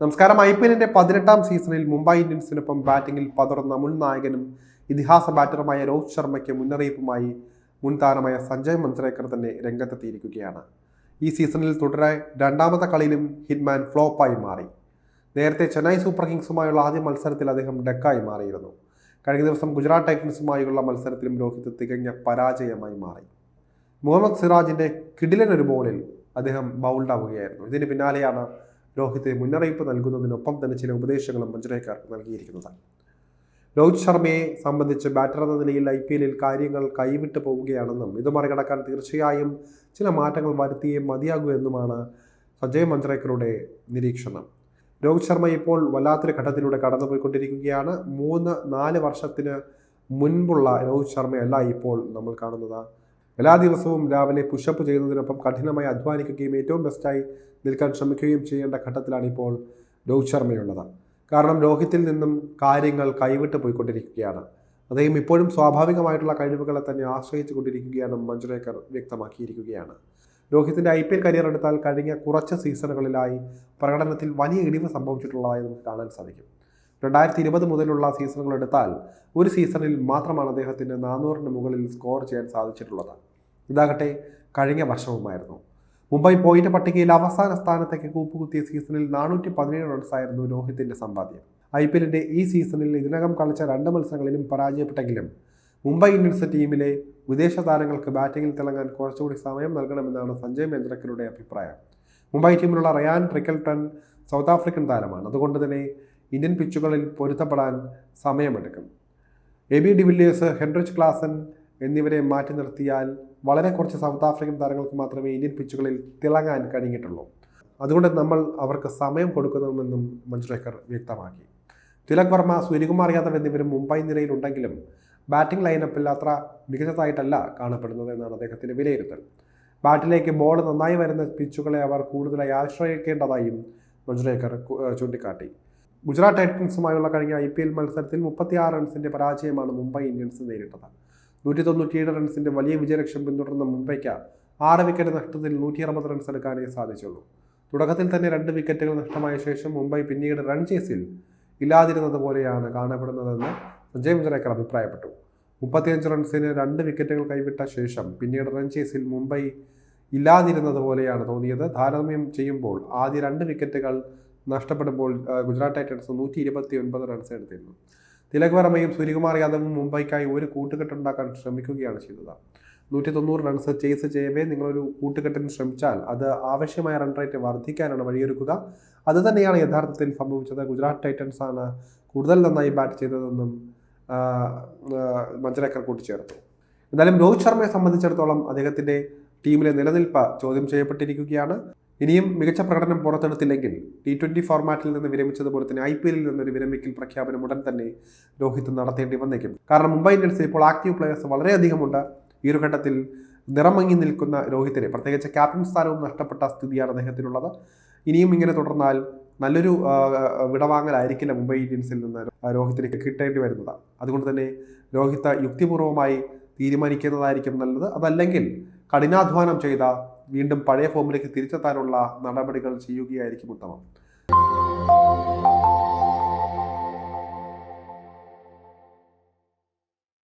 നമസ്കാരം. I P എല്ലിന്റെ പതിനെട്ടാം സീസണിൽ മുംബൈ ഇന്ത്യൻസിനൊപ്പം ബാറ്റിംഗിൽ പതറുന്ന മുൻ നായകനും ഇതിഹാസ ബാറ്ററുമായ രോഹിത് ശർമ്മയ്ക്ക് മുന്നറിയിപ്പുമായി മുൻ താരമായ സഞ്ജയ് മന്ത്രേക്കർ തന്നെ രംഗത്തെത്തിയിരിക്കുകയാണ്. ഈ സീസണിൽ തുടരെ രണ്ടാമത്തെ കളിയിലും ഹിറ്റ്മാൻ ഫ്ലോപ്പായി മാറി. നേരത്തെ ചെന്നൈ സൂപ്പർ കിങ്സുമായുള്ള ആദ്യ മത്സരത്തിൽ അദ്ദേഹം ഡെക്കായി മാറിയിരുന്നു. കഴിഞ്ഞ ദിവസം ഗുജറാത്ത് ടൈറ്റൻസുമായുള്ള മത്സരത്തിലും രോഹിത് തികഞ്ഞ പരാജയമായി മാറി. മുഹമ്മദ് സിറാജിന്റെ കിടിലൻ ഒരു ബോളിൽ അദ്ദേഹം ബൗൾഡ് ആവുകയായിരുന്നു ഇതിന് പിന്നാലെയാണ് രോഹിത് മുന്നറിയിപ്പ് നൽകുന്നതിനൊപ്പം തന്നെ ചില ഉപദേശങ്ങളും മഞ്ജുരേക്കാർക്ക് നൽകിയിരിക്കുന്നത്. രോഹിത് ശർമ്മയെ സംബന്ധിച്ച് ബാറ്റർ എന്ന നിലയിൽ ഐ പി എല്ലിൽ കാര്യങ്ങൾ കൈവിട്ട് പോവുകയാണെന്നും ഇത് മറികടക്കാൻ തീർച്ചയായും ചില മാറ്റങ്ങൾ വരുത്തിയേ മതിയാകൂ എന്നുമാണ് സജയ് മഞ്ജരേക്കറുടെ നിരീക്ഷണം. രോഹിത് ശർമ്മ ഇപ്പോൾ വല്ലാത്തൊരു ഘട്ടത്തിലൂടെ കടന്നുപോയിക്കൊണ്ടിരിക്കുകയാണ്. മൂന്ന് നാല് വർഷത്തിന് മുൻപുള്ള രോഹിത് ശർമ്മയല്ല ഇപ്പോൾ നമ്മൾ കാണുന്നത്. എല്ലാ ദിവസവും രാവിലെ പുഷപ്പ് ചെയ്യുന്നതിനൊപ്പം കഠിനമായി അധ്വാനിക്കുകയും ഏറ്റവും ബെസ്റ്റായി നിൽക്കാൻ ശ്രമിക്കുകയും ചെയ്യേണ്ട ഘട്ടത്തിലാണ് ഇപ്പോൾ രോഹിത് ശർമ്മയുള്ളത്. കാരണം രോഹിത്തിൽ നിന്നും കാര്യങ്ങൾ കൈവിട്ട് പോയിക്കൊണ്ടിരിക്കുകയാണ്. അദ്ദേഹം ഇപ്പോഴും സ്വാഭാവികമായിട്ടുള്ള കഴിവുകളെ തന്നെ ആശ്രയിച്ചു കൊണ്ടിരിക്കുകയാണ് മഞ്ജുരേക്കർ വ്യക്തമാക്കിയിരിക്കുകയാണ്. രോഹിത്തിന്റെ ഐ പി എൽ കരിയർ എടുത്താൽ കഴിഞ്ഞ കുറച്ച് സീസണുകളിലായി പ്രകടനത്തിൽ വലിയ ഇടിവ് സംഭവിച്ചിട്ടുള്ളതായി നമുക്ക് കാണാൻ സാധിക്കും. രണ്ടായിരത്തി ഇരുപത് മുതലുള്ള സീസണുകൾ എടുത്താൽ ഒരു സീസണിൽ മാത്രമാണ് അദ്ദേഹത്തിന് നാനൂറിന് മുകളിൽ സ്കോർ ചെയ്യാൻ സാധിച്ചിട്ടുള്ളത്. ഇതാകട്ടെ കഴിഞ്ഞ വർഷവുമായിരുന്നു. മുംബൈ പോയിന്റ് പട്ടികയിൽ അവസാന സ്ഥാനത്തേക്ക് കൂപ്പുകുത്തിയ സീസണിൽ നാനൂറ്റി പതിനേഴ് റൺസായിരുന്നു രോഹിത്തിന്റെ സമ്പാദ്യം. ഐ പി എല്ലിന്റെ ഈ സീസണിൽ ഇതിനകം കളിച്ച രണ്ട് മത്സരങ്ങളിലും പരാജയപ്പെട്ടെങ്കിലും മുംബൈ ഇന്ത്യൻസ് ടീമിലെ വിദേശ താരങ്ങൾക്ക് ബാറ്റിംഗിൽ തിളങ്ങാൻ കുറച്ചുകൂടി സമയം നൽകണമെന്നാണ് സഞ്ജയ് മേന്ദ്രക്കരുടെ അഭിപ്രായം. മുംബൈ ടീമിലുള്ള റയാൻ ട്രിക്കൽട്ടൺ സൗത്ത് ആഫ്രിക്കൻ താരമാണ്. അതുകൊണ്ട് തന്നെ ഇന്ത്യൻ പിച്ചുകളിൽ പൊരുത്തപ്പെടാൻ സമയമെടുക്കും. A B de Villiers Heinrich Klaasen എന്നിവരെ മാറ്റി നിർത്തിയാൽ വളരെ കുറച്ച് സൗത്ത് ആഫ്രിക്കൻ താരങ്ങൾക്ക് മാത്രമേ ഇന്ത്യൻ പിച്ചുകളിൽ തിളങ്ങാൻ കഴിഞ്ഞിട്ടുള്ളൂ. അതുകൊണ്ട് നമ്മൾ അവർക്ക് സമയം കൊടുക്കണമെന്നും മഞ്ജുരേക്കർ വ്യക്തമാക്കി. തിലക് വർമ്മ സൂര്യകുമാർ യാദവ് എന്നിവരും മുംബൈ നിരയിലുണ്ടെങ്കിലും ബാറ്റിംഗ് ലൈനപ്പിൽ അത്ര മികച്ചതായിട്ടല്ല കാണപ്പെടുന്നത് എന്നാണ് അദ്ദേഹത്തിന്റെ വിലയിരുത്തൽ. ബാറ്റിലേക്ക് ബോൾ നന്നായി വരുന്ന പിച്ചുകളെ അവർ കൂടുതലായി ആശ്രയിക്കേണ്ടതായും മഞ്ജുരേക്കർ ചൂണ്ടിക്കാട്ടി. ഗുജറാത്ത് ടൈറ്റൻസുമായുള്ള കഴിഞ്ഞ ഐ പി എൽ മത്സരത്തിൽ മുപ്പത്തിയാറ് റൺസിന്റെ പരാജയമാണ് മുംബൈ ഇന്ത്യൻസ് നേരിട്ടത്. നൂറ്റി തൊണ്ണൂറ്റിയേഴ് റൺസിന്റെ വലിയ വിജയലക്ഷ്യം പിന്തുടർന്ന മുംബൈക്ക് ആറ് വിക്കറ്റ് നഷ്ടത്തിൽ നൂറ്റി അറുപത് റൺസ് എടുക്കാനേ സാധിച്ചുള്ളൂ. തുടക്കത്തിൽ തന്നെ രണ്ട് വിക്കറ്റുകൾ നഷ്ടമായ ശേഷം മുംബൈ പിന്നീട് റൺ ചേസിൽ ഇല്ലാതിരുന്നത് പോലെയാണ് കാണപ്പെടുന്നതെന്ന് സഞ്ജയ് മുജറേക്കർ അഭിപ്രായപ്പെട്ടു. മുപ്പത്തിയഞ്ച് റൺസിന് രണ്ട് വിക്കറ്റുകൾ കൈവിട്ട ശേഷം പിന്നീട് റൺ ചേസിൽ മുംബൈ ഇല്ലാതിരുന്നത് പോലെയാണ് തോന്നിയത്. താരതമ്യം ചെയ്യുമ്പോൾ ആദ്യ രണ്ട് വിക്കറ്റുകൾ നഷ്ടപ്പെടുമ്പോൾ ഗുജറാത്ത് ടൈറ്റൻസ് നൂറ്റി ഇരുപത്തി ഒൻപത് റൺസ് എടുത്തിരുന്നു. തിലക് വർമ്മയും സൂര്യകുമാർ യാദവും മുംബൈക്കായി ഒരു കൂട്ടുകെട്ടുണ്ടാക്കാൻ ശ്രമിക്കുകയാണ് ചെയ്തത്. നൂറ്റി തൊണ്ണൂറ് റൺസ് ചേസ് ചെയ്യവേ നിങ്ങളൊരു കൂട്ടുകെട്ടിന് ശ്രമിച്ചാൽ അത് ആവശ്യമായ റൺ റേറ്റ് വർദ്ധിക്കാനാണ് വഴിയൊരുക്കുക. അത് തന്നെയാണ് യഥാർത്ഥത്തിൽ സംഭവിച്ചത്. ഗുജറാത്ത് ടൈറ്റൻസ് ആണ് കൂടുതൽ നന്നായി ബാറ്റ് ചെയ്തതെന്നും മഞ്ചരക്കർ കൂട്ടിച്ചേർത്തു. എന്നാലും രോഹിത് ശർമ്മയെ സംബന്ധിച്ചിടത്തോളം അദ്ദേഹത്തിന്റെ ടീമിലെ നിലനിൽപ്പ് ചോദ്യം ചെയ്യപ്പെട്ടിരിക്കുകയാണ്. ഇനിയും മികച്ച പ്രകടനം പുറത്തെടുത്തില്ലെങ്കിൽ ടി ട്വന്റി ഫോർമാറ്റിൽ നിന്ന് വിരമിച്ചതുപോലെ തന്നെ ഐ പി എല്ലിൽ നിന്നൊരു വിരമിക്കൽ പ്രഖ്യാപനം ഉടൻ തന്നെ രോഹിത് നടത്തേണ്ടി വന്നേക്കും. കാരണം മുംബൈ ഇന്ത്യൻസിൽ ഇപ്പോൾ ആക്റ്റീവ് പ്ലെയേഴ്സ് വളരെയധികമുണ്ട്. ഈ ഒരു ഘട്ടത്തിൽ നിറമങ്ങി നിൽക്കുന്ന രോഹിത്തിനെ പ്രത്യേകിച്ച് ക്യാപ്റ്റൻ സ്ഥാനവും നഷ്ടപ്പെട്ട സ്ഥിതിയാണ് അദ്ദേഹത്തിനുള്ളത്. ഇനിയും ഇങ്ങനെ തുടർന്നാൽ നല്ലൊരു വിടവാങ്ങലായിരിക്കില്ല മുംബൈ ഇന്ത്യൻസിൽ നിന്ന് രോഹിത്തിന് കിട്ടേണ്ടി വരുന്നത്. അതുകൊണ്ട് തന്നെ രോഹിത് യുക്തിപൂർവമായി തീരുമാനിക്കുന്നതായിരിക്കും നല്ലത്. അതല്ലെങ്കിൽ കഠിനാധ്വാനം ചെയ്ത വീണ്ടും പഴയ ഫോമിലേക്ക് തിരിച്ചെത്താനുള്ള നടപടികൾ ചെയ്യുകയായിരിക്കും ഉത്തമം.